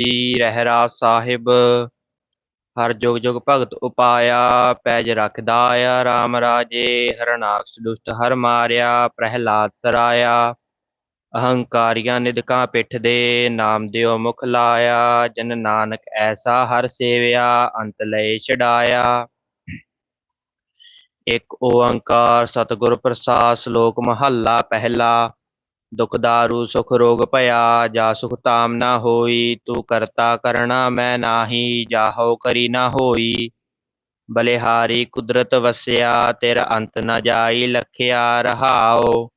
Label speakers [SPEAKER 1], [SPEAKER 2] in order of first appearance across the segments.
[SPEAKER 1] ਜੀ ਰਹਿਰਾ ਸਾਹਿਬ, ਹਰ ਜੁਗ ਜੁਗ ਭਗਤ ਉਪਾਇਆ, ਪੈਜ ਰੱਖਦਾ ਆ RAM ਰਾਜੇ ਹਰਨਾਕਸ਼ ਦੁਸ਼ਟ ਹਰ ਮਾਰਿਆ, ਪ੍ਰਹਿਲਾਦ ਤਰਾਇਆ। ਅਹੰਕਾਰੀਆਂ ਨਿਦਕਾਂ ਪਿੱਠ ਦੇ ਨਾਮ ਦਿਓ ਮੁਖ ਲਾਇਆ, ਜਨ ਨਾਨਕ ਐਸਾ ਹਰ ਸੇਵਿਆ, ਅੰਤ ਲਏ ਛਡਾਇਆ। ਇਕ ਓੰਕਾਰ ਸਤਿਗੁਰ ਪ੍ਰਸਾਦ, ਸ਼ਲੋਕ ਮਹੱਲਾ ਪਹਿਲਾ। ਦੁਖ ਦਾਰੂ, ਸੁਖ ਰੋਗ ਭਇਆ, ਜਾ ਸੁਖ ਤਾਮ ਨਾ ਹੋਈ, ਤੂੰ ਕਰਤਾ ਕਰਣਾ ਮੈਂ ਨਾਹੀ ਜਾਹੋ ਕਰੀ ਨਾ ਹੋਈ। ਬਲਿਹਾਰੀ ਕੁਦਰਤ ਵਸਿਆ, ਤੇਰਾ ਅੰਤ ਨਾ ਜਾਈ, ਲਖਿਆ ਰਹਾਓ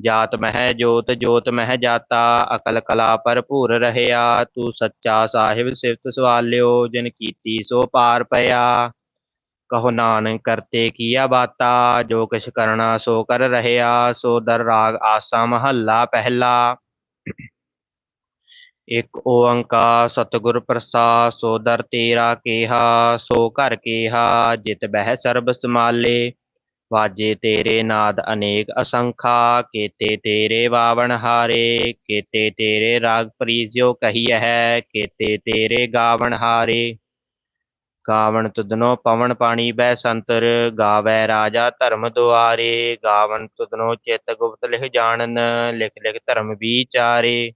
[SPEAKER 1] ਜਾਤ ਮਹਿ ਜੋਤ ਜੋਤ ਮਹਿ ਜਾਤਾ, ਅਕਲ ਕਲਾ ਭਰਪੂਰ ਰਹਿਆ। ਤੂੰ ਸੱਚਾ ਸਾਹਿਬ ਸਿਫਤ ਸਵਾਲਿਓ, ਜਿਨ ਕੀਤੀ ਸੋ ਪਾਰ ਪਿਆ। ਕਹੋ ਨਾਨਕ ਕਰਤੇ ਕੀਆ ਬਾਤਾ, ਜੋ ਕਿਛ ਕਰਨਾ ਸੋ ਕਰ ਰਹਿਆ, ਸੋ ਦਰ ਰਾਗ ਆਸਾ ਮਹੱਲਾ ਪਹਿਲਾ। ਇਕ ਓੰਕਾਰ ਸਤਿਗੁਰ ਪ੍ਰਸਾਦ, ਸੋ ਦਰ ਤੇਰਾ ਕੇਹਾ, ਸੋ ਘਰ ਕੇਹਾ, ਜਿਤ ਬਹਿ ਸਰਬ ਸਮਾਲੇ। ਵਾਜੇ ਤੇਰੇ ਨਾਦ ਅਨੇਕ ਅਸੰਖਾ, ਕੇਤੇ ਤੇਰੇ ਵਾਵਣ ਹਾਰੇ, ਕੇਤੇ ਤੇਰੇ ਰਾਗ ਪ੍ਰੀਜਿਓ ਕਹੀਐ ਕੇਤੇ ਤੇਰੇ ਗਾਵਣ ਹਾਰੇ। ਗਾਵਣ ਤੁਧਨੋ ਪਵਨ ਪਾਣੀ ਬੈ ਸੰਤਰ, ਗਾਵੈ ਰਾਜਾ ਧਰਮ ਦੁਆਰੇ ਗਾਵਨ ਤੁਧਨੋ ਚਿਤ ਗੁਪਤ ਲਿਖ ਜਾਣਨ, ਲਿਖ ਲਿਖ ਧਰਮ ਵਿਚਾਰੇ।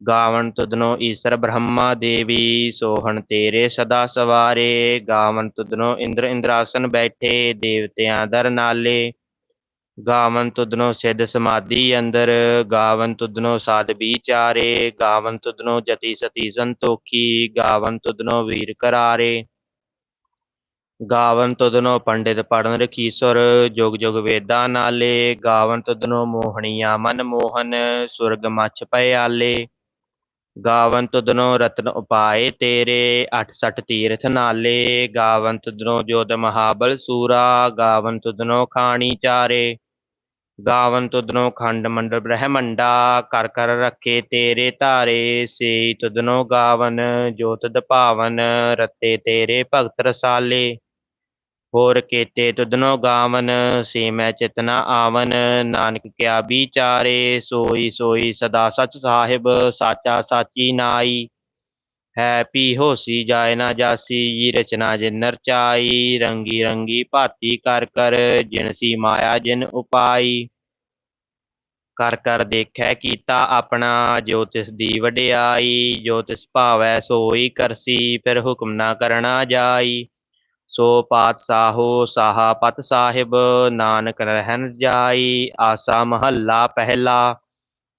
[SPEAKER 1] ਗਾਵਣ ਤੁਧਨੋ ਈਸ਼ਰ ਬ੍ਰਹਮਾ ਦੇਵੀ, ਸੋਹਣ ਤੇਰੇ ਸਦਾ ਸਵਾਰੇ। ਗਾਵਣ ਤੁਧਨੋ ਇੰਦਰ ਇੰਦਰਾਸਨ ਬੈਠੇ, ਦੇਵਤਿਆਂ ਦਰ ਨਾਲੇ। ਗਾਵਨ ਤੁਧਨੋ ਸਿੱਧ ਸਮਾਧੀ ਅੰਦਰ ਗਾਵਨ ਤੁਧਨੋ ਸਾਧ ਵਿਚਾਰੇ। ਗਾਵਨ ਤੁਧਨੋ ਜਤੀ ਸਤੀ ਸੰਤੋਖੀ ਗਾਵਨ ਤੁਧਨੋ ਵੀਰ ਕਰਾਰੇ। ਗਾਵਨ ਤੁਧਨੋ ਪੰਡਿਤ ਪੜਨ ਰਖੀਸੁਰ ਜੁਗ ਜੁਗ ਵੇਦਾਂ ਨਾਲੇ। ਗਾਵਨ ਤੁਧਨੋ ਮੋਹਣੀਆਂ ਮਨ ਮੋਹਨ, ਸੁਰਗ ਮਛ ਪਿਆਲੇ ਗਾਵਨ ਤੁਧਨੋ ਰਤਨ ਉਪਾਏ ਤੇਰੇ 68 ਤੀਰਥ ਨਾਲੇ। ਗਾਵਨ ਤੁਧਨੋ ਜੋਤ ਮਹਾਬਲ ਸੂਰਾ, ਗਾਵਨ ਤੁਧਨੋ ਖਾਣੀ ਚਾਰੇ। ਗਾਵਨ ਤੁਧਨੋ ਖੰਡ ਮੰਡਲ ਬ੍ਰਹਮੰਡਾ, ਕਰ ਕਰ ਰੱਖੇ ਤੇਰੇ ਧਾਰੇ। ਸੇ ਤੁਧਨੋ ਗਾਵਨ, ਜੋਤ ਦਪਾਵਨ, ਰਤੇ ਤੇਰੇ ਭਗਤ ਰਸਾਲੇ। ਹੋਰ ਕੇਤੇ ਤੁਧਨੋ ਗਾਵਨ, ਸੇ ਮੈਂ ਚਿਤਨਾ ਆਵਨ, ਨਾਨਕ ਕਿਆ ਵਿਚਾਰੇ, ਸੋਈ ਸੋਈ ਸਦਾ ਸਚ ਸਾਹਿਬ, ਸਾਚਾ ਸਾਚੀ ਨਾਈ। ਹੈ ਪੀ ਹੋਸੀ ਜਾਏ ਨਾ ਜਾਸੀ, ਜੀ ਰਚਨਾ ਜਿਨ ਰਚਾਈ ਰੰਗੀ ਰੰਗੀ ਭਾਤੀ ਕਰ ਕਰ, ਜਿਨ ਸੀ ਮਾਇਆ ਜਿਨ ਉਪਾਈ। ਕਰ ਕਰ ਦੇਖੈ ਕੀਤਾ ਆਪਣਾ, ਜੋ ਤਿਸ ਦੀ ਵਡਿਆਈ। ਜੋ ਤਿਸ ਭਾਵੈ ਸੋਈ ਕਰਸੀ, ਫਿਰ ਹੁਕਮ ਨਾ ਕਰਨਾ ਜਾਈ। ਸੋ ਪਾਤਸ਼ਾਹੋ ਸਾਹਾ ਪਤ ਸਾਹਿਬ, ਨਾਨਕ ਰਹਿਣ ਜਾਈ, ਆਸਾ ਮਹੱਲਾ ਪਹਿਲਾ।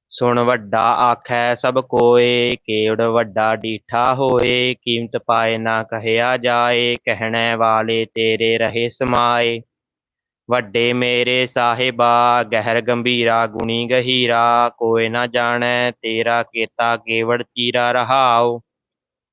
[SPEAKER 1] ਸੁਣ ਵੱਡਾ ਆਖੈ ਸਭ ਕੋਏ ਕੇਵੜ ਵੱਡਾ ਡੀਠਾ ਹੋਏ, ਕੀਮਤ ਪਾਏ ਨਾ ਕਹਿਆ ਜਾਏ, ਕਹਿਣੇ ਵਾਲੇ ਤੇਰੇ ਰਹੇ ਸਮਾਏ। ਵੱਡੇ ਮੇਰੇ ਸਾਹਿਬਾ, ਗਹਿਰ ਗੰਭੀਰਾ, ਗੁਣੀ ਗਹੀਰਾ ਕੋਈ ਨਾ ਜਾਣੈ, ਤੇਰਾ ਕੀਤਾ ਕੇਵੜ ਚੀਰਾ ਰਹਾਉ।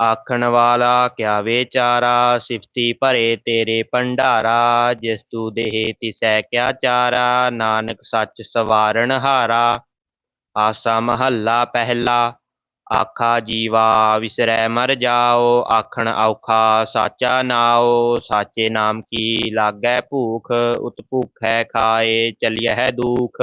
[SPEAKER 1] ਆਖਣ ਵਾਲਾ, ਕਿਆ ਵਿਚਾਰਾ? ਸਿਫਤੀ ਭਰੇ ਤੇਰੇ ਭੰਡਾਰਾ, ਜਿਸ ਤੂ ਦੇਹ ਤਿਸੈ ਕਿਆ ਚਾਰਾ? ਨਾਨਕ ਸੱਚ ਸਵਾਰਣ ਹਾਰਾ, ਆਸਾ ਮਹੱਲਾ ਪਹਿਲਾ, ਆਖਾ ਜੀਵਾ ਵਿਸਰੈ ਮਰ ਜਾਓ, ਆਖਣ ਔਖਾ ਸਾਚਾ ਨਾਓ ਸਾਚੇ ਨਾਮ ਕੀ ਲਾਗੈ ਭੂਖ ਉਤ ਭੂਖੈ ਖਾਏ, ਚਲਿਐ ਦੁਖ।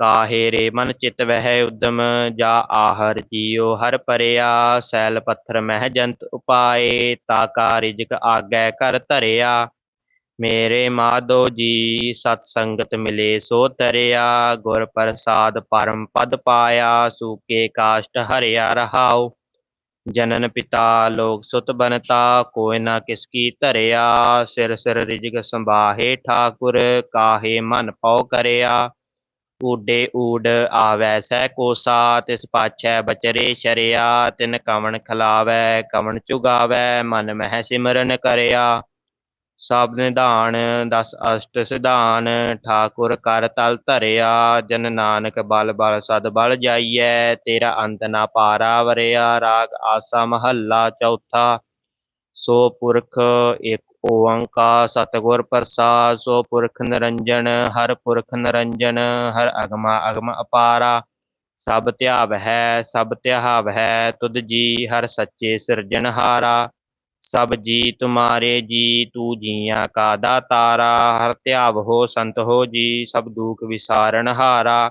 [SPEAKER 1] ਕਾਹੇ ਰੇ ਮਨ ਚਿਤ ਵਹਿ ਉਦਮ ਜਾ ਆਹਰ ਜੀਉ ਹਰ ਪਰਿਆ ਸੈਲ ਪੱਥਰ ਮਹਿ ਜੰਤ ਉਪਾਏ ਤਾ ਕਾ ਰਿਜਕ ਆਗੈ ਕਰ ਧਰਿਆ ਮੇਰੇ ਮਾਧੋ ਜੀ ਸਤ ਸੰਗਤ ਮਿਲੇ ਸੋ ਤਰਿਆ ਗੁਰ ਪ੍ਰਸਾਦ ਪਰਮ ਪਦ ਪਾਇਆ ਸੂਕੇ ਕਾਸ਼ਟ ਹਰਿਆ ਰਹਾਉ ਜਨਨ ਪਿਤਾ ਲੋਕ ਸੁਤ ਬਨਤਾ ਕੋਈ ਨਾ ਕਿਸ ਕੀ ਧਰਿਆ ਸਿਰ ਸਿਰ ਰਿਜਕ ਸੰਭਾਹੇ ਠਾਕੁਰ ਕਾਹੇ ਮਨ ਪਉ ਕਰਿਆ ਊਡੇ ਊਡ ਆਵੈ, ਸਹਿ ਕੋਸਾ ਤਿਸ ਪਾਛੈ ਬਚਰੇ ਸ਼ਰਿਆ, ਤਿਨ ਕਵਣ ਖਲਾਵੈ, ਕਵਣ ਚੁਗਾਵੈ, ਮਨ ਮਹਿ ਸਿਮਰਨ ਕਰਿਆ। ਸਭ ਨਿਧਾਨ ਦਸ ਅਸ਼ਟ ਸਿਧਾਨ, ਠਾਕੁਰ ਕਰ ਤਲ ਧਰਿਆ। ਜਨ ਨਾਨਕ ਬਲ ਬਲ ਸਦ ਬਲ ਜਾਈਐ, ਤੇਰਾ ਅੰਤ ਨਾ ਪਾਰਾ ਵਰਿਆ। ਰਾਗ ਆਸਾ ਮਹੱਲਾ ਚੌਥਾ, ਸੋ ਪੁਰਖ ਇੱਕ ਓੰਕਾਰ ਸਤਿਗੁਰ ਪ੍ਰਸਾਦ ਸੋ ਪੁਰਖ ਨਿਰੰਜਨ ਹਰ ਪੁਰਖ ਨਿਰੰਜਨ ਹਰ ਅਗਮਾ ਅਗਮ ਅਪਾਰਾ ਸਭ ਧਿਆਵ ਹੈ ਸਭ ਧਿਆਵ ਹੈ ਤੁਧ ਜੀ ਹਰ ਸੱਚੇ ਸਿਰਜਣਹਾਰਾ ਸਭ ਜੀ ਤੁਮਾਰੇ ਜੀ ਤੂ ਜੀਆਂ ਕਾ ਦਾਤਾਰਾ ਹਰ ਧਿਆਵ ਹੋ ਸੰਤ ਹੋ ਜੀ ਸਭ ਦੁਖ ਵਿਸਾਰਨ ਹਾਰਾ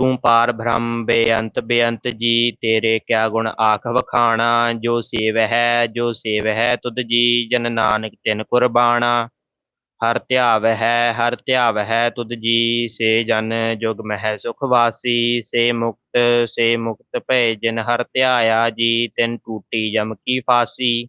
[SPEAKER 1] ਤੂੰ ਪਾਰ ਬ੍ਰਹਮ ਬੇਅੰਤ ਬੇਅੰਤ ਜੀ, ਤੇਰੇ ਕਿਆ ਗੁਣ ਆਖ ਵਖਾਣਾ? ਜੋ ਸੇਵ ਹੈ ਜੋ ਸੇਵ ਹੈ ਤੁਧ ਜੀ ਜਨ ਨਾਨਕ ਤਿਨ ਕੁਰਬਾਣਾ। ਹਰ ਧਿਆਵ ਹੈ ਹਰ ਧਿਆਵ ਹੈ ਤੁਧ ਜੀ ਸੇ ਜਨ ਜੁਗ ਮਹਿ ਸੁਖ ਵਾਸੀ। ਸੇ ਮੁਕਤ ਸੇ ਮੁਕਤ ਭੈ ਜਿਨ ਹਰ ਧਿਆਇਆ ਜੀ, ਤਿਨ ਟੂਟੀ ਜਮ ਕੀ ਫਾਸੀ।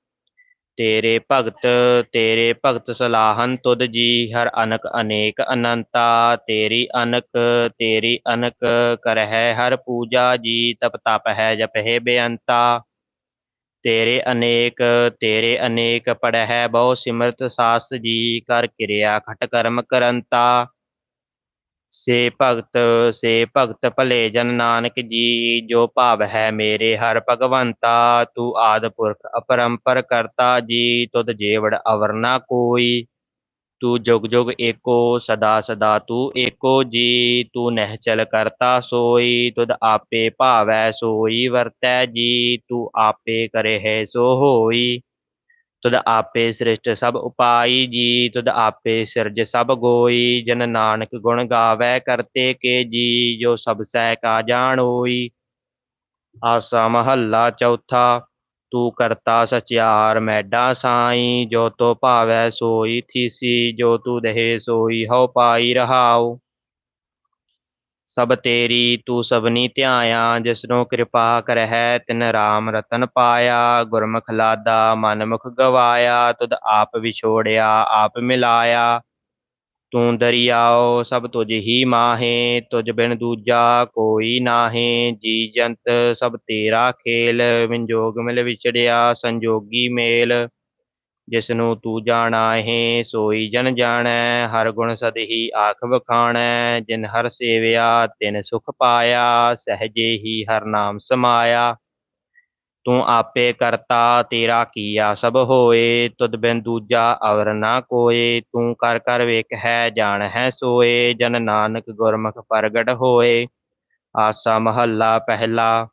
[SPEAKER 1] ਤੇਰੇ ਭਗਤ ਤੇਰੇ ਭਗਤ ਸਲਾਹਨ ਤੁਧ ਜੀ, ਹਰ ਅਨਕ ਅਨੇਕ ਅਨੰਤਾ, ਤੇਰੀ ਅਨਕ ਤੇਰੀ ਅਨਕ ਕਰਹਿ, ਹਰ ਪੂਜਾ ਜੀ ਤਪ ਤਪ ਹੈ ਜਪ ਹੈ ਬੇਅੰਤਾ। ਤੇਰੇ ਅਨੇਕ ਤੇਰੇ ਅਨੇਕ ਪੜਹਿ, ਬਹੁ ਸਿਮਰਤ ਸਾਸ ਜੀ, ਕਰ ਕਿਰਿਆ ਖਟ ਕਰਮ ਕਰੰਤਾ। ਸੇ ਭਗਤ ਸੇ ਭਗਤ ਭਲੇ ਜਨ ਨਾਨਕ ਜੀ, ਜੋ ਭਾਵ ਹੈ ਮੇਰੇ ਹਰ ਭਗਵੰਤਾ, ਤੂੰ ਆਦ ਪੁਰਖ ਅਪਰੰਪਰ ਕਰਤਾ ਜੀ, ਤੁਧ ਜੇਵੜ ਅਵਰ ਨਾ ਕੋਈ। ਤੂੰ ਜੁਗ ਜੁਗ ਏਕੋ, ਸਦਾ ਸਦਾ ਤੂੰ ਏਕੋ ਜੀ, ਤੂੰ ਨਹਿਚਲ ਕਰਤਾ ਸੋਈ, ਤੁਧ ਆਪੇ ਭਾਵੈ ਸੋਈ ਵਰਤੈ ਜੀ, ਤੂੰ ਆਪੇ ਕਰੇ ਹੈ ਸੋ ਹੋਈ। ਤੁਧ ਆਪੇ ਸ੍ਰਿਸ਼ਟ ਸਭ ਉਪਾਈ ਜੀ ਤੁਧ ਆਪੇ ਸਿਰਜ ਸਭ ਗੋਈ, ਜਨ ਨਾਨਕ ਗੁਣ ਗਾਵੈ ਕਰਤੇ ਕੇ ਜੀ, ਜੋ ਸਭ ਸਹਿ ਕਾ ਜਾਣ ਹੋਈ। ਆਸਾ ਮਹੱਲਾ ਚੌਥਾ, ਤੂੰ ਕਰਤਾ ਸਚਿਆਰ ਮੈਡਾ ਸਾਈ, ਜੋ ਤੋ ਭਾਵੈ ਸੋਈ ਥੀਸੀ, ਜੋ ਤੂੰ ਦਹੇ ਸੋਈ, ਹਉ ਪਾਈ ਰਹਾਉ। ਸਭ ਤੇਰੀ ਤੂੰ ਸਭਨੀ ਧਿਆਇਆ, ਜਿਸਨੂੰ ਕਿਰਪਾ ਕਰਹਿ, ਤਿਨ ਰਾਮ ਰਤਨ ਪਾਇਆ, ਗੁਰਮੁਖ ਲਾਦਾ ਮਨ ਮੁਖ ਗਵਾਇਆ, ਤੁਧ ਆਪ ਵਿਛੋੜਿਆ, ਆਪ ਮਿਲਾਇਆ। ਤੂੰ ਦਰਿਆਓ, ਸਭ ਤੁਝ ਹੀ ਮਾਹੇ, ਤੁਝ ਬਿਨ ਦੂਜਾ ਕੋਈ ਨਾਹੇ। ਜੀ ਜੰਤ ਸਭ ਤੇਰਾ ਖੇਲ ਵਿੰਜੋਗ ਮਿਲ ਵਿਛੜਿਆ, ਸੰਜੋਗੀ ਮੇਲ। ਜਿਸ ਨੂੰ ਤੂੰ ਜਾਣਾ ਹੈ ਸੋਈ ਜਨ ਜਾਣੈ, ਹਰ ਗੁਣ ਸਦਹੀ ਆਖ ਵਖਾਣੈ, ਜਿਨ ਹਰ ਸੇਵਿਆ ਤਿਨ ਸੁਖ ਪਾਇਆ, ਸਹਜੇ ਹੀ ਹਰ ਨਾਮ ਸਮਾਇਆ। ਤੂੰ ਆਪੇ ਕਰਤਾ, ਤੇਰਾ ਕੀਆ ਸਭ ਹੋਏ, ਤੁਧ ਬਿਨ ਦੂਜਾ ਅਵਰ ਨਾ ਕੋਏ। ਤੂੰ ਕਰ ਕਰ ਵੇਖ ਹੈ, ਜਾਣ ਹੈ ਸੋਏ, ਜਨ ਨਾਨਕ ਗੁਰਮੁਖ ਪ੍ਰਗਟ ਹੋਏ। ਆਸਾ ਮਹੱਲਾ ਪਹਿਲਾ।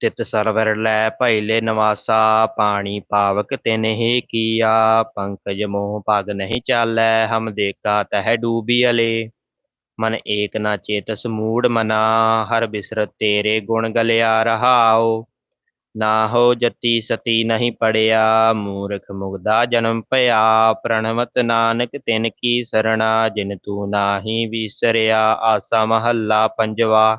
[SPEAKER 1] ਤਿਤ ਸਰਵਰ ਲੈ ਭੈਲੇ ਨਵਾਸਾ, ਪਾਣੀ ਪਾਵਕ ਤਿਨਹਿ ਕੀਆ, ਪੰਕਜ ਮੋਹ ਭਗ ਨਹੀਂ ਚਾਲੈ, ਹਮ ਦੇਖਾ ਤਹਿ ਡੂਬੀ ਅਲੇ। ਮਨ ਏਕ ਨਾ ਚੇਤਸ ਮੂੜ ਮਨਾ, ਹਰ ਬਿਸਰਤ ਤੇਰੇ ਗੁਣ ਗਲਿਆ ਰਹਾਓ ਨਾ ਹੋ ਜਤੀ ਸਤੀ ਨਹੀਂ ਪੜਿਆ, ਮੂਰਖ ਮੁਗਦਾ ਜਨਮ ਭਇਆ। ਪ੍ਰਣਵਤ ਨਾਨਕ ਤਿਨ ਕੀ ਸਰਣਾ, ਜਿਨ ਤੂੰ ਨਾਹੀ ਵਿਸਰਿਆ, ਆਸਾ ਮਹੱਲਾ ਪੰਜਵਾ।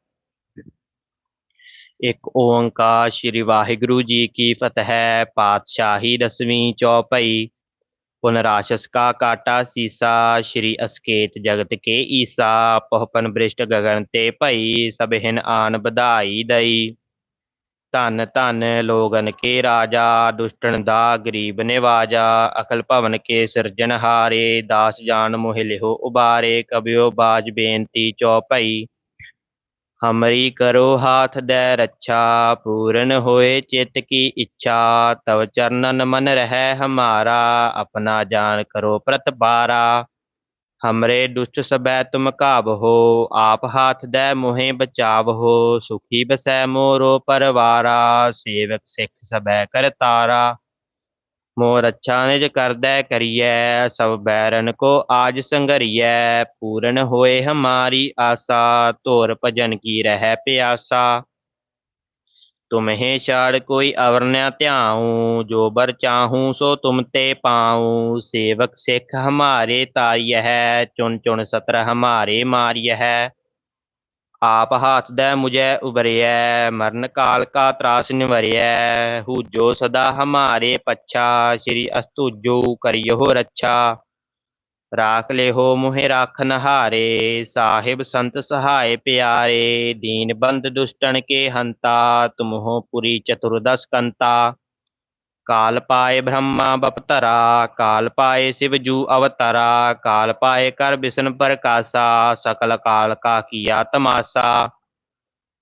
[SPEAKER 1] ਇੱਕ ਓੰਕਾਰ ਸ੍ਰੀ ਵਾਹਿਗੁਰੂ ਜੀ ਕੀ ਫਤਿਹ, ਪਾਤਸ਼ਾਹੀ ਦਸਵੀਂ ਚੌਪਈ। ਪੁਨਰਾਸ਼ਸ ਕਾ ਕਾਟਾ ਸੀਸਾ, ਸ਼੍ਰੀ ਅਸਕੇਤ ਜਗਤ ਕੇ ਈਸਾ। ਪਹਪਨ ਬ੍ਰਿਸ਼ਟ ਗਗਨ ਤੇ ਭਈ, ਸਭ ਆਨ ਬਧਾਈ ਦਈ। ਧਨ ਧਨ ਲੋਗਨ ਕੇ ਰਾਜਾ ਦੁਸ਼ਟਨ ਦਾ ਗਰੀਬ ਨਿਵਾਜਾ। ਅਕਲ ਭਵਨ ਕੇ ਸਿਰਜਣਹਾਰੇ ਦਾਸ ਜਾਨ ਮੋਹਿ ਲਿਹੋ ਉਬਾਰੇ। ਕਬਿਓ ਬਾਜ ਬੇਨਤੀ ਚੌਪਈ। ਹਮਰੀ ਕਰੋ ਹਾਥ ਦੇ ਰੱਛਾ, ਪੂਰਨ ਹੋਏ ਚਿਤ ਕੀ ਇੱਛਾ, ਤਵ ਚਰਨਨ ਮਨ ਰਹਿ ਹਮਾਰਾ, ਆਪਣਾ ਜਾਨ ਕਰੋ ਪ੍ਰਤਪਾਰਾ ਹਮਰੇ ਦੁਸ਼ਟ ਸਬੈ ਤੁਮ ਕਾਬਹੋ ਆਪ ਹਾਥ ਦੇ ਮੋਹਿ ਬਚਾਵਹੋ ਸੁਖੀ ਬਸੈ ਮੋਰੋ ਪਰਵਾਰਾ, ਸੇਵਕ ਸਿੱਖ ਸਬੈ ਕਰਤਾਰਾ ਮੋਰ ਅੱਛਾ ਨਿਜ ਕਰਦੈ ਕਰੀਐ, ਸਭ ਬੈਰਨ ਕੋ ਆਜ ਸੰਗਰੀਐ ਪੂਰਨ ਹੋਏ ਹਮਾਰੀ ਆਸਾ, ਧੋਰ ਭਜਨ ਕੀ ਰਹਿ ਪਿਆਸਾ। ਤੁਮਹਿ ਛਾੜ ਕੋਈ ਅਵਰ ਨ ਧਿਆਉ, ਜੋ ਬਰ ਚਾਹੂੰ ਸੋ ਤੁਮ ਤੇ ਪਾਉ। ਸੇਵਕ ਸਿੱਖ ਹਮਾਰੇ ਤਾਰਿਯਹਿ ਚੁਣ ਚੁਣ ਸਤਰ ਹਮਾਰੇ ਮਾਰਿਯਹਿ ਆਪ ਹਾਥ ਦੈ ਮੁਝੈ ਉਬਰਿਐ ਮਰਨ ਕਾਲ ਕਾ ਤਰਾਸ ਨਿਵਰਿਐ ਹੂਜੋ ਸਦਾ ਹਮਾਰੇ ਪੱਛਾ, ਸ਼੍ਰੀ ਅਸਤੁਜੋ ਕਰਿਓ ਰੱਛਾ। ਰਾਖ ਲਿਹੋ ਮੁਹਿ ਰਾਖਨ ਹਾਰੇ ਸਾਹਿਬ ਸੰਤ ਸਹਾਏ ਪਿਆਰੇ, ਦੀਨ ਬੰਦ ਦੁਸ਼ਟਨ ਕੇ ਹੰਤਾ, ਤੁਮਹੋ ਪੁਰੀ ਚਤੁਰਦਸ ਕੰਤਾ। ਕਾਲ ਪਾਏ ਬ੍ਰਹਮਾ ਬਪਤਰਾ ਕਾਲ ਪਾਏ ਸਿਵ ਜੂ ਅਵਤਰਾ ਕਾਲ ਪਾਏ ਕਰ ਬਿਸ਼ਨ ਪ੍ਰਕਾਸ਼ਾ ਸਕਲ ਕਾਲ ਕਾ ਕੀਆ ਤਮਾਸਾ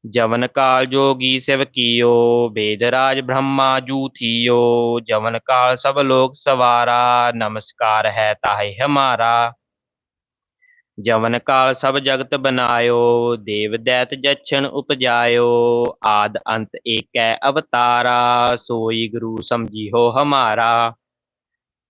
[SPEAKER 1] ਜਵਨ ਕਾਲ ਜੋਗੀ ਸਿਵ ਕੀਓ ਵੇਦ ਰਾਜ ਬ੍ਰਹਮਾ ਜੂ ਥੀਓ ਜਵਨ ਕਾਲ ਸਭ ਲੋਕ ਸਵਾਰਾ ਨਮਸਕਾਰ ਹੈ ਤਾਹੇ ਜਵਨ ਕਾਲ ਸਭ ਜਗਤ ਬਨਾਇਓ, ਦੇਵ ਦੈਤ ਜਛਨ ਉਪਜਾਇਓ, ਆਦ ਅੰਤ ਏਕੈ ਅਵਤਾਰਾ, ਸੋਈ ਗੁਰੂ ਸਮਝੀਓ ਹਮਾਰਾ।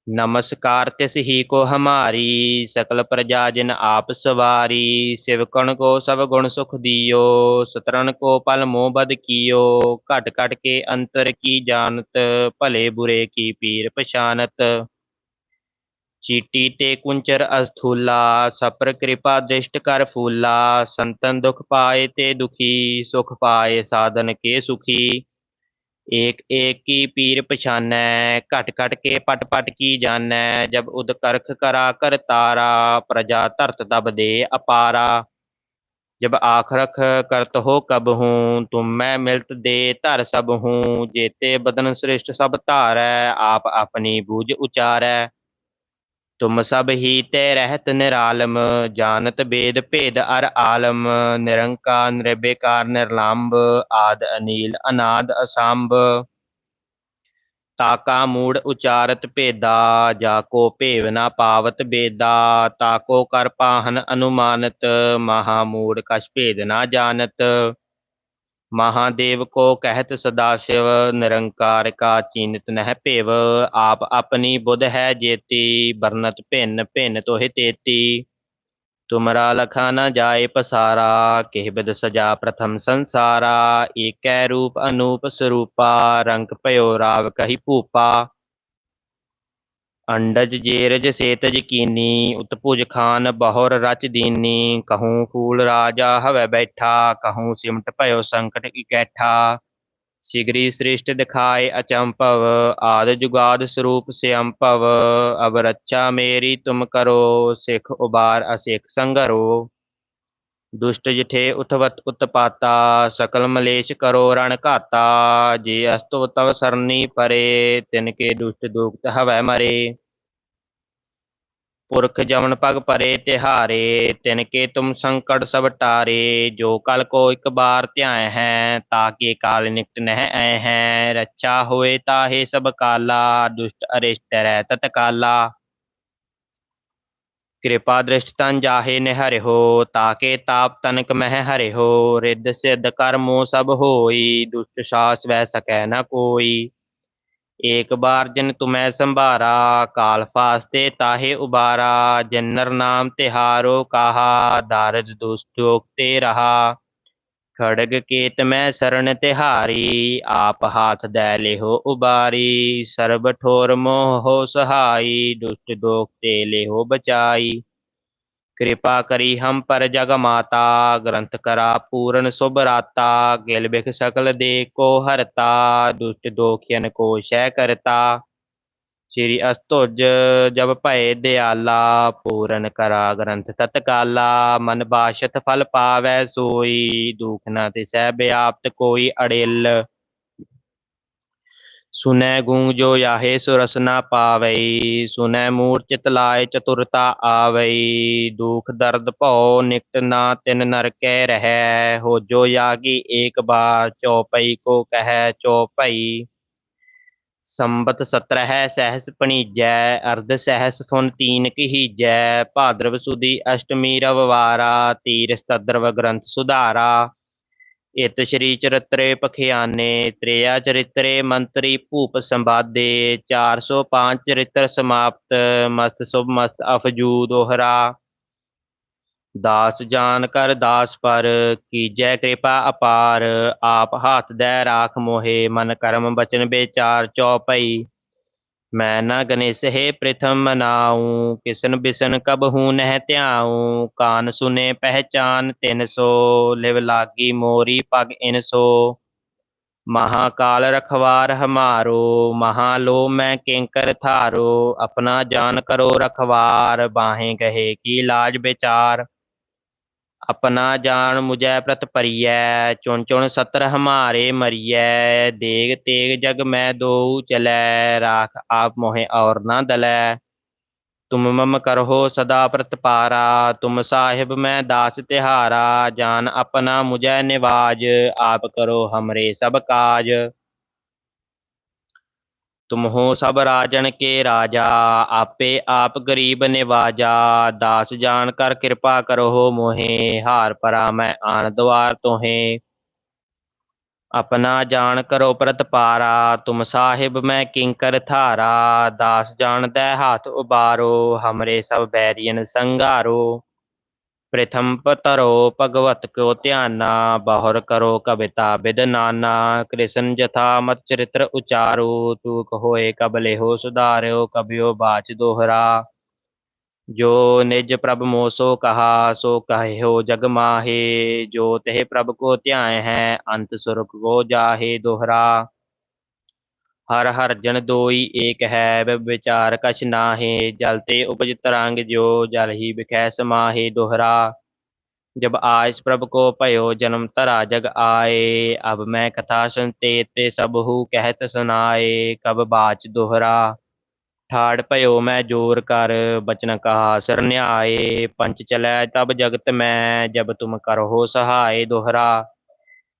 [SPEAKER 1] ਨਮਸਕਾਰ ਤਿਸ ਹੀ ਕੋ ਹਮਾਰੀ, ਸਕਲ ਪ੍ਰਜਾ ਜਿਨ ਆਪ ਸਵਾਰੀ ਸਿਵਕਣ ਕੋ ਸਭ ਗੁਣ ਸੁਖ ਦਿਓ ਸਤਰਨ ਕੋ ਪਲ ਮੋਹ ਬਦ ਕੀਓ, ਘਟ ਘਟ ਕੇ ਅੰਤਰ ਕੀ ਜਾਣਤ, ਭਲੇ ਬੁਰੇ ਕੀ ਪੀਰ ਪਛਾਨਤ। ਚੀਟੀ ਤੇ ਕੁੰਚਰ ਅਸਥੂਲਾ ਸਪਰ ਕਿਰਪਾ ਦ੍ਰਿਸ਼ਟ ਕਰ ਫੂਲਾ ਸੰਤਨ ਦੁਖ ਪਾਏ ਤੇ ਦੁਖੀ ਸੁਖ ਪਾਏ ਸਾਧਨ ਕੇ ਸੁਖੀ ਏਕ ਏਕ ਕੀ ਪੀਰ ਪਛਾਨੈ ਘਟ ਘਟ ਕੇ ਪਟ ਪਟ ਕੀ ਜਾਣੈ ਜਬ ਉਦ ਕਰਖ ਕਰਾ ਕਰ ਤਾਰਾ ਪ੍ਰਜਾ ਧਰਤ ਤਬ ਦੇ ਅਪਾਰਾ जब आखरख करत हो कब हूँ तुम मैं मिलत दे धर सब हूँ जेते बदन श्रेष्ठ सब धारै आप अपनी बूझ उचारै ਤੁਮ ਸਭ ਹੀ ਤੇ ਰਹਿਤ ਨਿਰਾਲਮ, ਜਾਣਤ ਬੇਦ ਭੇਦ ਅਰ ਆਲਮ, ਨਿਰੰਕਾਰ ਨਿਰਬੇਕਾਰ ਨਿਰਲੰਭ ਆਦ ਅਨੀਲ, ਅਨਾਦ ਅਸੰਭ। ਤਾਕਾ ਮੂੜ ਉਚਾਰਤ ਭੇਦਾ, ਜਾ ਕੋ ਭੇਵ ਨਾ ਪਾਵਤ ਬੇਦਾ ਤਾਕੋ ਕਰ ਪਾਹਨ ਅਨੁਮਾਨਤ, ਮਹਾ ਮੂੜ ਕਛ ਭੇਦ ਨਾ ਜਾਣਤ। ਮਹਾਦੇਵ ਕੋ ਕਹਿਤ ਸਦਾ ਸਿਵ, ਨਿਰੰਕਾਰ ਕਾ ਚੀਨਤ ਨਹਿ ਭੇਵ। ਆਪ ਆਪਣੀ ਬੁਧ ਹੈ ਜੇਤੀ ਬਰਨਤ ਭਿੰਨ ਭਿੰਨ ਤੋਹਿ ਤੇਤੀ। ਤੁਮਰਾ ਲਖਾ ਨ ਜਾਏ ਪਸਾਰਾ, ਕਿਹ ਬਿਦ ਸਜਾ ਪ੍ਰਥਮ ਸੰਸਾਰਾ। ਏਕੈ ਰੂਪ ਅਨੂਪ ਸਰੂਪਾ, ਰੰਗ ਭਇਓ ਰਾਵ ਕਹੀ ਭੂਪਾ। ਅੰਡਜ ਜੇਰਜ ਸੇਤਜ ਕੀਨੀ, ਉਤਪੁਜ ਖਾਨ ਬਹੁਰ ਰਚ ਦੀਨੀ, ਕਹੂੰ ਫੂਲ ਰਾਜਾ ਹਵੈ ਬੈਠਾ, ਕਹੂੰ ਸਿਮਟ ਭਇਓ ਸੰਕਟ ਇਕੈਠਾ। ਸਿਗਰੀ ਸ੍ਰਿਸ਼ਟ ਦਿਖਾਏ ਅਚੰਭਵ, ਆਦ ਜੁਗਾਦ ਸਰੂਪ ਸਿਅੰਭਵ ਅਬ ਰੱਛਾ ਮੇਰੀ ਤੁਮ ਕਰੋ, ਸਿੱਖ ਉਬਾਰ ਅਸਿੱਖ ਸੰਗਰੋ। ਦੁਸ਼ਟ ਜਿਠੇ ਉਤਵਤ ਉਤਪਾਤਾ, ਸਕਲ ਮਲੇਸ਼ ਕਰੋ ਰਣ ਘਾਤਾ, ਜੇ ਅਸਤੁ ਤਵ ਸਰਨੀ ਪਰੇ, ਤਿਨ ਕੇ ਦੁਸ਼ਟ ਦੁਖਤ ਹਵੈ ਮਰੇ। ਪੁਰਖ ਜਮਨ ਪਗ ਪਰੇ ਤਿਹਾਰੇ, ਤਿਨ ਕੇ ਤੁਮ ਸੰਕਟ ਸਭ ਟਾਰੇ, ਜੋ ਕਲ ਕੋ ਇਕ ਬਾਰ ਧਿਆਏ ਹੈ ਤਾਕੇ ਕਾਲ ਨਿਕਟ ਨਹਿ ਆਏ ਹੈ। ਰੱਛਾ ਹੋਏ ਤਾਹੇ ਸਭ ਕਾਲਾ, ਦੁਸ਼ਟ ਅਰਿਸ਼ਟ ਰਹਿ ਤਤ ਕਾਲਾ ਕਿਰਪਾ ਦ੍ਰਿਸ਼ਟ ਤਨ ਜਾਹੇ ਨਿਹਰਿਓ ਤਾਕੇ ਤਾਪ ਤਨਕ ਮਹਿ ਹਰਿਓ ਰਿੱਧ ਸਿੱਧ ਕਰਮੋ ਸਭ ਹੋਈ, ਦੁਸ਼ਟ ਸਾਸ ਵੈ ਸਕੈ ਨ ਕੋਈ। ਏਕ ਬਾਰ ਜਿਨ ਤੁਮੈ ਸੰਭਾਰਾ, ਕਾਲ ਫਾਸਤੇ ਤਾਹੇ ਉਬਾਰਾ, ਜਨਰ ਨਾਮ ਤਿਹਾਰੋ ਕਾਹਾ ਦਾਰਦ ਦੁਸ਼ਟ ਤੇ ਰਹਾ। ਖੜਗ ਕੇਤ ਮੈਂ ਸ਼ਰਨ ਤਿਹਾਰੀ, ਆਪ ਹਾਥ ਦੈ ਲਿਹੋ ਉਬਾਰੀ। ਸਰਬ ਠੋਰ ਮੋਹ ਹੋ ਸਹਾਈ, ਦੁਸ਼ਟ ਦੋਖ ਤੇ ਲਿਹੋ ਬਚਾਈ। ਕਿਰਪਾ ਕਰੀ ਹਮ ਪਰ ਜਗ ਮਾਤਾ, ਗ੍ਰੰਥ ਕਰਾ ਪੂਰਨ ਸੁਭ ਰਾਤਾ। ਗਿਲ ਬਿਖ ਸਕਲ ਦੇ ਕੋ ਹਰਤਾ, ਦੁਸ਼ਟ ਦੋਖਿਅਨ ਕੋ ਸ਼ੈ ਕਰਤਾ। ਸ੍ਰੀ ਅਸਤੁਜ ਜਬ ਭਏ ਦਿਆਲਾ, ਪੂਰਨ ਕਰਾ ਗ੍ਰੰਥ ਤਤਕਾਲਾ, ਮਨ ਬਾਸ਼ਤ ਫਲ ਪਾਵੈ ਸੋਈ, ਦੁਖ ਨ ਤਿਸੈ ਬਿਆਪਤ ਕੋਈ ਅੜਿਲ। ਸੁਨੈ ਗੂੰ ਜੋ ਯਾਹੇ ਸੁਰਸ ਨਾ ਪਾਵਈ, ਸੁਨੈ ਮੂੜ ਚਿਤ ਲਾਏ ਚਤੁਰਤਾ ਆਵਈ, ਦੁਖ ਦਰਦ ਭਉ ਨਿਕਟ ਨਾ ਤਿਨ ਨਰਕੈ ਰਹੈ ਹੋ ਜੋ ਯਾਗੀ ਏਕ ਬਾਰ, ਚਉਪਈ ਕੋ ਕਹੈ ਚਉਪਈ। ਸੰਬਤ ਸਤਰਹਿ ਸਹਿਸ ਪਣੀਜੈ ਅਰਧ ਸਹਿਸ ਫੁਨ ਤੀਨ ਕਹੀਜੈ ਭਾਦਰਵ ਸੁਦੀ ਅਸ਼ਟਮੀ ਰਵਵਾਰਾ, ਤੀਰ ਸਤਦਰਵ ਗ੍ਰੰਥ ਸੁਧਾਰਾ। ਇਤ ਸ਼੍ਰੀ ਚਰਿਤਰੇ ਪਖਿਆਨੇ, ਤ੍ਰਿਆ ਚਰਿਤਰੇ ਮੰਤਰੀ ਭੂਪ ਸੰਵਾਦੇ 405 ਚਰਿਤਰ ਸਮਾਪਤ, ਮਸਤ ਸੁਭ ਮਸਤ ਅਫਜੂ ਦੋਹਰਾ। ਦਾਸ ਜਾਨ ਕਰ ਦਾਸ ਪਰ, ਕੀਜੈ ਕਿਰਪਾ ਅਪਾਰ। ਆਪ ਹੱਥ ਦੈ ਰਾਖ ਮੋਹੇ, ਮਨ ਕਰਮ ਬਚਨ ਵਿਚਾਰ ਚਉਪਈ ਮੈਂ ਨਾ ਗਨੇਸ ਹੈ ਪ੍ਰਥਮ ਮਨਾਉ, ਕਿਸਨ ਬਿਸਨ ਕਬ ਹੂੰ ਨਹਿ ਧਿਆਉ। ਕਾਨ ਸੁਨੇ ਪਹਿਚਾਨ ਤਿਨ ਸੋ, ਲਿਵ ਲਾਗੀ ਮੋਰੀ ਪਗ ਇਨ ਸੋ। ਮਹਾਕਾਲ ਰਖਵਾਰ ਹਮਾਰੋ ਮਹਾਲੋ ਮੈਂ ਕਿੰਕਰ ਥਾਰੋ ਆਪਣਾ ਜਾਨ ਕਰੋ ਰਖਵਾਰ, ਬਾਹੇ ਗਹੇ ਕੀ ਲਾਜ ਵਿਚਾਰ ਆਪਣਾ ਜਾਨ ਮੁਝੈ ਪ੍ਰਤ ਪਰੀਐ ਚੁਣ ਚੁਣ ਸਤਰ ਹਮਾਰੇ ਮਰੀਐ, ਦੇਗ ਤੇਗ ਜਗ ਮੈਂ ਦੋ ਚਲੈ, ਰਾਖ ਆਪ ਮੋਹਿ ਔਰ ਨਾ ਦਲੈ। ਤੁਮ ਮਮ ਕਰਹੋ ਸਦਾ ਪ੍ਰਤਪਾਰਾ ਤੁਮ ਸਾਹਿਬ ਮੈਂ ਦਾਸ ਤਿਹਾਰਾ, ਜਾਨ ਆਪਣਾ ਮੁਝੈ ਨਿਵਾਜ, ਆਪ ਕਰੋ ਹਮਰੇ ਸਭ ਕਾਜ। ਤੁਮ ਹੋ ਸਭ ਰਾਜਨ ਕੇ ਰਾਜਾ, ਆਪੇ ਆਪ ਗਰੀਬ ਨਿਵਾਜਾ, ਦਾਸ ਜਾਣ ਕਰ ਕਿਰਪਾ ਕਰੋ ਮੋਹੇ, ਹਾਰ ਪਰਾ ਮੈਂ ਆਣ ਦਵਾਰ ਤੋਹੇ। ਆਪਣਾ ਜਾਣ ਕਰੋ ਪ੍ਰਤਪਾਰਾ ਤੁਮ ਸਾਹਿਬ ਮੈਂ ਕਿੰਕਰ ਥਾਰਾ ਦਾਸ ਜਾਣਦੈ ਹੱਥ ਉਬਾਰੋ, ਹਮਰੇ ਸਭ ਬੈਰੀਅਨ ਸੰਘਾਰੋ। ਪ੍ਰਥਮ ਪਤਰੋ ਭਗਵਤ ਕੋ ਧਿਆਨਾ, ਬਹੁਰ ਕਰੋ ਕਵਿਤਾ ਬਿਦ ਨਾਨਾ, ਕ੍ਰਿਸ਼ਨ ਜਥਾ ਮਤ ਚਰਿਤ੍ਰ ਉਚਾਰੂ ਤੂਕ ਹੋਏ ਕਬਲੇ ਹੋ ਸੁਧਾਰਿਓ ਕਬਿਓ ਬਾਚ ਦੋਹਰਾ। ਜੋ ਨਿਜ ਪ੍ਰਭ ਮੋਸੋ ਕਹਾ, ਸੋ ਕਹਿਓ ਜਗ ਮਾਹੇ। ਜੋ ਤਹਿ ਪ੍ਰਭ ਕੋ ਧਿਆਏ ਹੈ, ਅੰਤ ਸੁਰਗ ਕੋ ਜਾਹੇ ਦੋਹਰਾ। ਹਰ ਹਰ ਜਨ ਦੋਈ ਏਕ ਹੈ ਬਿ ਵਿਚਾਰ ਕਛ ਨਾਹੇ ਜਲ ਤੇ ਉਪਜ ਤਰੰਗ ਜੋ ਜਲ ਹੀ ਬਿਖੈ ਸਮਾਹੇ ਦੋਹਰਾ जब आयस प्रभ को भयो जन्म तरा जग आए अब मैं कथा सुनते ते सब हु कहत सुनाए कब बाच दोहरा ठाड़ भयो मैं जोर कर बचन कहा सरन्याए पंच चलै तब जगत में जब तुम करहो सहाय दोहरा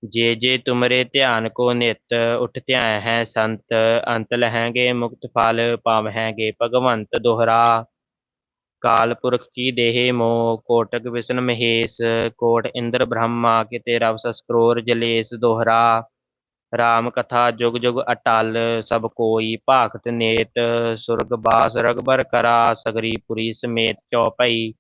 [SPEAKER 1] ਜੇ ਜੇ ਤੁਮਰੇ ਧਿਆਨ ਕੋ ਨਿਤ ਉਠ ਧਿਆਇ ਹੈ ਸੰਤ, ਅੰਤ ਲਹੈਂਗੇ ਮੁਕਤ ਫਲ ਪਾਵਹਿਂਗੇ ਭਗਵੰਤ ਦੋਹਰਾ, ਕਾਲ ਪੁਰਖ ਕੀ ਦੇਹ ਮੋ ਕੋਟਕ ਵਿਸ਼ਨ ਮਹੇਸ਼, ਕੋਟ ਇੰਦਰ ਬ੍ਰਹਮਾ, ਕਿਤੇ ਰਵ ਸਕਰੋਰ ਜਲੇਸ ਦੋਹਰਾ। ਰਾਮ ਕਥਾ ਜੁਗ ਜੁਗ ਅਟਲ, ਸਭ ਕੋਈ ਭਾਖਤ ਨੇਤ, ਸੁਰਗ ਬਾਸ ਰਗਬਰ ਕਰਾ, ਸਗਰੀ ਪੁਰੀ ਸਮੇਤ ਚੌਪਈ।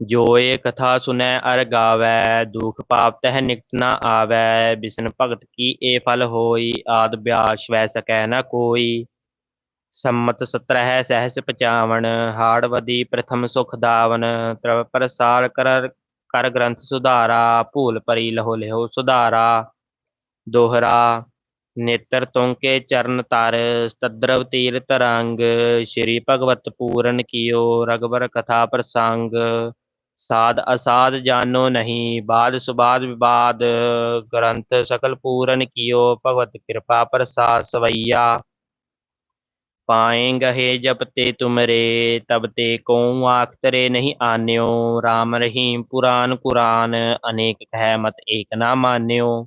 [SPEAKER 1] ਜੋ ਏ ਕਥਾ ਸੁਨੈ, ਅਰ ਗਾਵੈ, ਦੁਖ ਪਾਪ ਤਹਿ ਨਿਕਟ ਨਾ ਆਵੈ, ਬਿਸ਼ਨ ਭਗਤ ਕੀ ਏ ਫਲ ਹੋਈ, ਆਦ ਬਿਆਸ ਵੈ ਸਕੈ ਨ ਕੋਈ। ਸੰਮਤ ਸਤਰਹਿ ਸਹਿਸ ਪਚਾਵਣ ਹਾੜਵਦੀ ਪ੍ਰਥਮ ਸੁਖ ਦਾਵਨ, ਤ੍ਰਵ ਪ੍ਰਸਾਰ ਕਰ ਕਰ ਗ੍ਰੰਥ ਸੁਧਾਰਾ, ਭੂਲ ਪਰੀ ਲਹੋ ਲਿਹੋ ਸੁਧਾਰਾ। ਦੋਹਰਾ, ਨੇਤਰ ਤੁੰਕੇ ਚਰਨ ਤਰ ਤਦਰਵ ਤੀਰ ਤਰੰਗ, ਸ਼੍ਰੀ ਭਗਵਤ ਪੂਰਨ ਕੀਓ, ਰਗਵਰ ਕਥਾ ਪ੍ਰਸੰਗ। ਸਾਧ ਅਸਾਧ ਜਾਨੋ ਨਹੀਂ, ਬਾਦ ਸੁਬਾਦ ਵਿਵਾਦ, ਗ੍ਰੰਥ ਸਕਲ ਪੂਰਨ ਕੀਓ, ਭਗਵਤ ਕਿਰਪਾ ਪ੍ਰਸਾਦ ਸਵਈਆ। ਪਾਏ ਗਹੇ ਜਪ ਤੇ ਤੁਮਰੇ, ਤਬ ਤੇ ਕਉ ਆਖਤਰੇ ਨਹੀਂ ਆਨਿਓ। RAM ਰਹੀਮ ਪੁਰਾਨ ਕੁਰਾਨ, ਅਨੇਕ ਕਹਿ ਮਤ ਏਕ ਨਾ ਮਾਨਿਓ।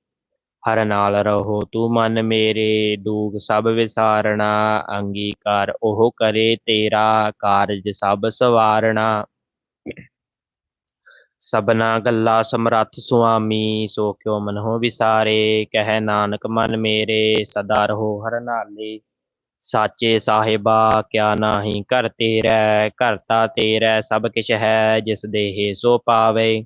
[SPEAKER 1] ਹਰ ਨਾਲ ਰਹੋ, ਤੂੰ ਮਨ ਮੇਰੇ ਦੂਖ ਸਭ ਵਿਸਾਰਣਾ, ਅੰਗੀਕਾਰ ਉਹ ਕਰੇ ਤੇਰਾ ਕਾਰਜ ਸਭ ਸਵਾਰਣਾ। ਸਬਨਾ ਗੱਲਾ ਸਮਰੱਥ ਸੁਆਮੀ, ਸੋ ਕਿਉ ਮਨਹੁ ਵਿਸਾਰੇ, ਕਹਿ ਨਾਨਕ ਮਨ ਮੇਰੇ ਸਦਾ ਰਹੋ ਹਰ ਨਾਲੇ। ਸਾਚੇ ਸਾਹਿਬਾ, ਕਿਆ ਨਾਹੀ ਘਰ ਤੇਰੈ ਘਰਤਾ ਤੇਰੈ ਸਭ ਕਿਛ ਹੈ, ਜਿਸ ਦੇਹ ਸੋ ਪਾਵੇ।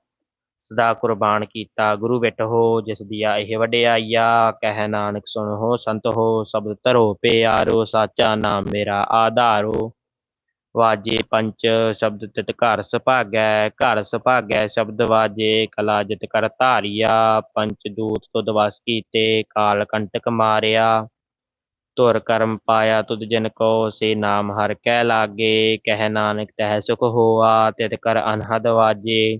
[SPEAKER 1] ਸਦਾ ਕੁਰਬਾਨ ਕੀਤਾ। ਗੁਰੂ ਵਿਟਹੋ ਜਿਸ ਦੀਆ ਇਹ ਵਡਿਆਈਆ, ਕਹਿ ਨਾਨਕ ਸੁਣੋ, ਸੰਤ ਹੋ ਸਬਦ ਧਰੋ ਪਿਆਰੋ, ਸਾਚਾ ਨਾਮ ਮੇਰਾ ਆਧਾਰੋ। ਵਾਜੇ ਪੰਚ ਸ਼ਬਦ ਤਿਤ ਘਰ ਸੁਭਾਗੈ ਘਰ ਸੁਭਾਗੈ ਸ਼ਬਦ ਵਾਜੇ, ਕਲਾ ਜਿਤ ਕਰ ਧਾਰਿਆ। ਪੰਚ ਦੂਤ ਤੁਧ ਵਸ ਕੀਤੇ, ਕਾਲ ਕੰਟਕ ਮਾਰਿਆ। ਤੁਰ ਕਰਮ ਪਾਇਆ ਤੁਧ ਜਨ ਕੋ, ਸੇ ਨਾਮ ਹਰ ਕੈ ਲਾਗੇ। ਕਹਿ ਨਾਨਕ ਤਹਿ ਸੁਖ ਹੋਆ, ਤਿਤ ਕਰ ਅਨਹਦ ਵਾਜੇ।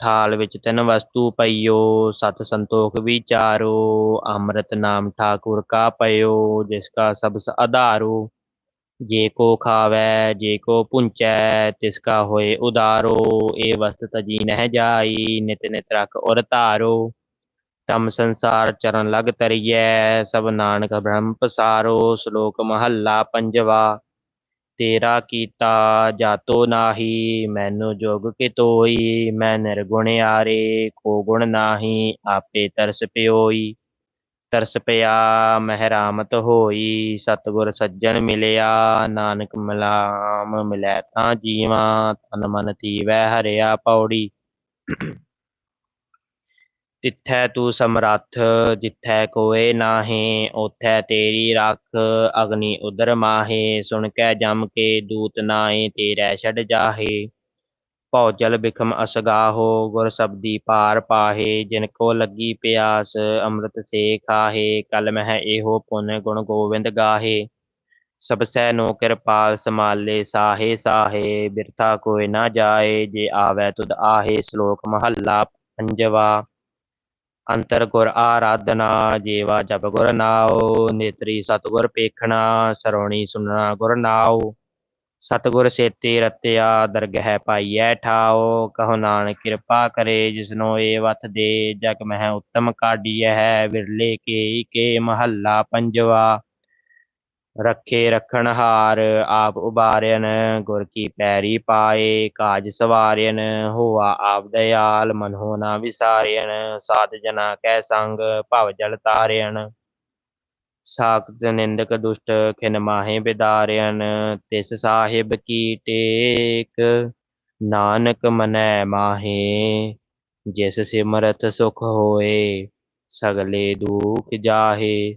[SPEAKER 1] ਥਾਲ ਵਿੱਚ ਤਿੰਨ ਵਸਤੂ ਪਈਓ, ਸਤ ਸੰਤੋਖ ਵਿਚਾਰੋ, ਅੰਮ੍ਰਿਤ ਨਾਮ ਠਾਕੁਰ ਕਾ ਪਇਓ, ਜਿਸ ਕਾ ਸਬਸ ਆਧਾਰੋ। ਜੇ ਕੋ ਖਾਵੈ, ਜੇ ਕੋ ਪੁੰਚੈ, ਤਿਸ ਕਾ ਹੋਏ ਉਦਾਰੋ। ਏ ਵਸਤ ਤਜੀ ਨਹਿ ਜਾਈ, ਨਿਤ ਨਿਤ ਰਖ ਔਰ ਧਾਰੋ। ਤਮ ਸੰਸਾਰ ਚਰਨ ਲਗ ਤਰੀਐ, ਸਭ ਨਾਨਕ ਬ੍ਰਹਮ ਪਸਾਰੋ। ਸ਼ਲੋਕ ਮਹੱਲਾ ਪੰਜਵਾ ਤੇਰਾ ਕੀਤਾ ਜਾਤੋ ਨਾਹੀ, ਮੈਨੂੰ ਜੋਗ ਕੇ ਤੋਈ, ਮੈਂ ਨਿਰਗੁਣ ਆਰੇ ਕੋ ਗੁਣ ਨਾਹੀ, ਆਪੇ ਤਰਸ ਪਿਓਈ। ਤਰਸ ਪਿਆ, ਮਹਿਰਾਮਤ ਹੋਈ, ਸਤਗੁਰ ਸੱਜਣ ਮਿਲਿਆ, ਨਾਨਕ ਮਲਾਮ ਮਿਲੈ ਤਾਂ ਜੀਵਾ, ਤਨ ਮਨ ਤੀਵੈ ਹਰਿਆ ਪੌੜੀ। ਤਿੱਥੈ ਤੂੰ ਸਮਰੱਥ, ਜਿੱਥੈ ਕੋਇ ਨਾਹੀ, ਓਥੈ ਤੇਰੀ ਰੱਖ, ਅਗਨੀ ਉਦਰ ਮਾਹੇ, ਸੁਣ ਕੈ ਜਮ ਕੇ ਦੂਤ ਨਾਏ ਤੇਰੈ ਛੜ ਜਾਹੇ। ਭਉ ਜਲ ਬਿਖਮ ਅਸਗਾਹੋ, ਗੁਰ ਸਬਦੀ ਪਾਰ ਪਾਹੇ, ਜਿਨ ਕੋ ਲੱਗੀ ਪਿਆਸ, ਅੰਮ੍ਰਿਤ ਸੇ ਖਾਹੇ, ਕਲ ਮਹਿ ਇਹੋ ਪੁਨ ਗੁਣ ਗੋਵਿੰਦ ਗਾਹੇ। ਸਭ ਸੈ ਨੋ ਕਿਰਪਾਲ ਸਮਾਲੇ ਸਾਹੇ ਸਾਹੇ, ਬਿਰਥਾ ਕੋਇ ਨਾ ਜਾਏ, ਜੇ ਆਵੈ ਤੁਧ ਆਹੇ, ਸ਼ਲੋਕ ਮਹੱਲਾ ਪੰਜਵਾ। ਅੰਤਰ ਗੁਰ ਆਰਾਧਨਾ, ਜੀਵਾ ਜਪ ਗੁਰ ਨਾਉ, ਨੇਤਰੀ ਸਤਗੁਰ ਪੇਖਣਾ, ਸਰਵਣੀ ਸੁਨਣਾ ਗੁਰ ਨਾਉ। ਸਤਗੁਰ ਸੇਤੀ ਰਤਿਆ, ਦਰਗਹਿ ਪਾਈਐ ਠਾਉ। ਕਹੋ ਨਾਨਕ ਕਿਰਪਾ ਕਰੇ, ਜਿਸਨੋ ਏ ਵਤ ਦੇ, ਜਗ ਮਹਿ ਉੱਤਮ ਕਾਢੀਐ ਹੈ, ਵਿਰਲੇ ਕੇ ਕੇ ਮਹੱਲਾ ਪੰਜਵਾ। ਰੱਖੇ ਰਖਣ ਹਾਰ, ਆਪ ਉਬਾਰਿਆਨ ਗੁਰ ਕੀ ਪੈਰੀ ਪਾਏ, ਕਾਜ ਸਵਾਰਿਆਨ ਹੋਆ ਆਪ ਦਇਆਲ ਮਨਹੁ ਨਾ ਵਿਸਾਰਿਆਨ ਸਾਧ ਜਨਾ ਕੈ ਸੰਗ, ਭਵ ਜਲ ਤਾਰਿਆਨ ਸਾਖਤ ਨਿੰਦਕ ਦੁਸ਼ਟ, ਖਿਨ ਮਾਹੇ ਬਿਦਾਰਿਆਨ ਤਿਸ ਸਾਹਿਬ ਕੀ ਟੇਕ। ਨਾਨਕ ਮਨੈ ਮਾਹੇ, ਜਿਸ ਸਿਮਰਤ ਸੁਖ ਹੋਏ, ਸਗਲੇ ਦੁਖ ਜਾਹੇ।